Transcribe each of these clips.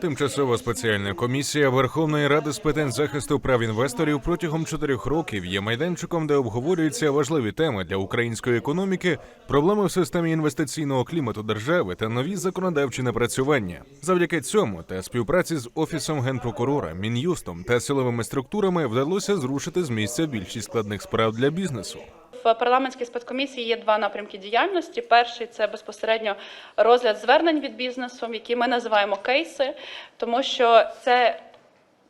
Тимчасова спеціальна комісія Верховної Ради з питань захисту прав інвесторів протягом чотирьох років є майданчиком, де обговорюються важливі теми для української економіки, проблеми в системі інвестиційного клімату держави та нові законодавчі напрацювання. Завдяки цьому та співпраці з офісом генпрокурора, мін'юстом та силовими структурами вдалося зрушити з місця більшість складних справ для бізнесу. В парламентській спецкомісії є два напрямки діяльності. Перший це безпосередньо розгляд звернень від бізнесу, які ми називаємо кейси, тому що це.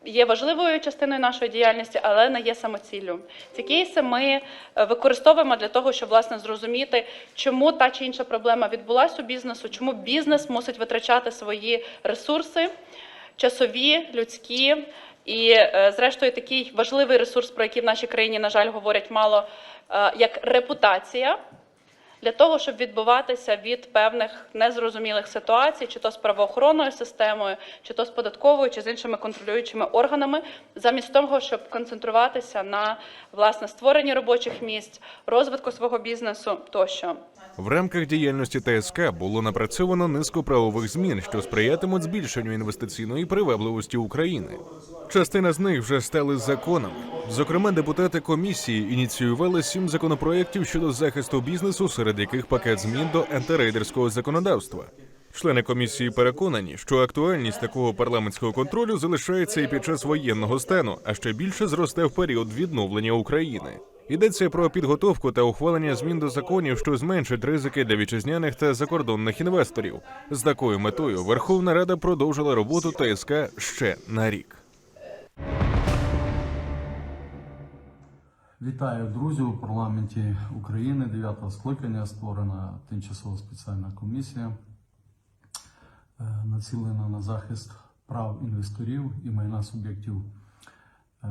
Є важливою частиною нашої діяльності, але не є самоціллю. Ці кейси ми е, використовуємо для того, щоб власне зрозуміти, чому та чи інша проблема відбулася у бізнесу, чому бізнес мусить витрачати свої ресурси, часові, людські. І, е, зрештою, такий важливий ресурс, про який в нашій країні, на жаль, говорять мало, е, як репутація, для того, щоб відбуватися від певних незрозумілих ситуацій, чи то з правоохоронною системою, чи то з податковою, чи з іншими контролюючими органами, замість того, щоб концентруватися на власне створенні робочих місць, розвитку свого бізнесу тощо. В рамках діяльності ТСК було напрацьовано низку правових змін, що сприятимуть збільшенню інвестиційної привабливості України. Частина з них вже стали законами. Зокрема, депутати комісії ініціювали сім законопроєктів щодо захисту бізнесу, серед яких пакет змін до антирейдерського законодавства. Члени комісії переконані, що актуальність такого парламентського контролю залишається і під час воєнного стану, а ще більше зросте в період відновлення України. Йдеться про підготовку та ухвалення змін до законів, що зменшать ризики для вітчизняних та закордонних інвесторів. З такою метою Верховна Рада продовжила роботу ТСК ще на рік. Вітаю, друзі! У парламенті України 9 скликання створена тимчасова спеціальна комісія, е, націлена на захист прав інвесторів і майна суб'єктів е,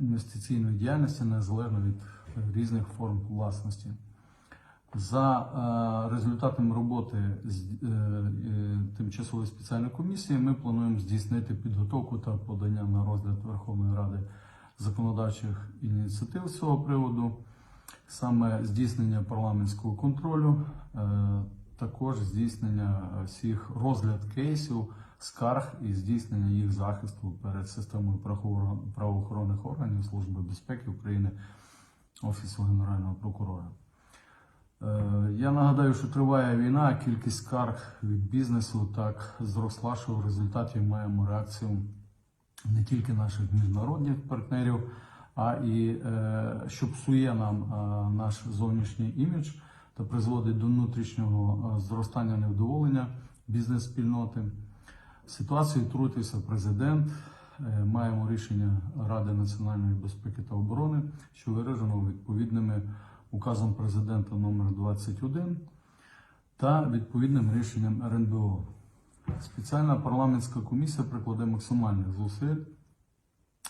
інвестиційної діяльності незалежно від різних форм власності. За е, результатами роботи е, е, тимчасової спеціальної комісії ми плануємо здійснити підготовку та подання на розгляд Верховної Ради законодавчих ініціатив з цього приводу, саме здійснення парламентського контролю, е, також здійснення всіх розгляд кейсів, скарг і здійснення їх захисту перед системою правоохоронних органів Служби безпеки України, Офісу Генерального прокурора. Е, Я нагадаю, що триває війна, кількість скарг від бізнесу так зросла, що в результаті маємо реакцію не тільки наших міжнародних партнерів, а і е, що псує нам е, наш зовнішній імідж та призводить до внутрішнього е, зростання невдоволення бізнес-спільноти. Ситуацію втрутився президент. Маємо рішення Ради національної безпеки та оборони, що виражено відповідними указом президента номер 21 та відповідним рішенням РНБО. Спеціальна парламентська комісія прикладе максимальних зусиль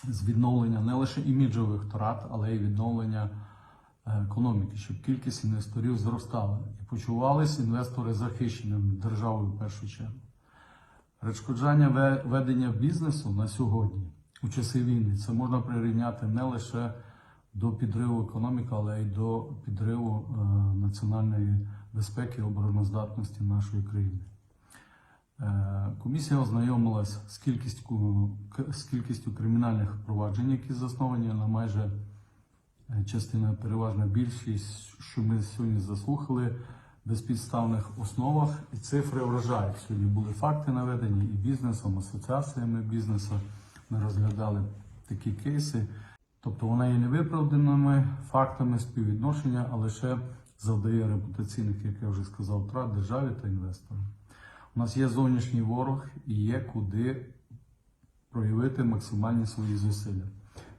з відновлення не лише іміджових втрат, але й відновлення е, економіки, щоб кількість інвесторів зростала і почувалися інвестори захищеними державою в першу чергу. Перешкоджання ве- ведення бізнесу на сьогодні у часи війни це можна прирівняти не лише до підриву економіки, але й до підриву е, національної безпеки і обороноздатності нашої країни. Е, Комісія ознайомилась з кількістю, з кількістю кримінальних проваджень, які засновані на майже е, частина, переважна більшість, що ми сьогодні заслухали, безпідставних основах. І цифри вражають. Сьогодні були факти наведені і бізнесом, асоціаціями бізнесу. Ми розглядали такі кейси. Тобто вона є невиправданими фактами співвідношення, а лише завдає репутаційних, як я вже сказав, втрат державі та інвесторам. У нас є зовнішній ворог і є куди проявити максимальні свої зусилля.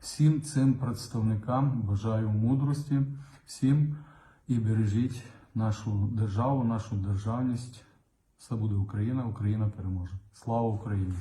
Всім цим представникам бажаю мудрості, всім і бережіть нашу державу, нашу державність. Все буде Україна, Україна переможе. Слава Україні!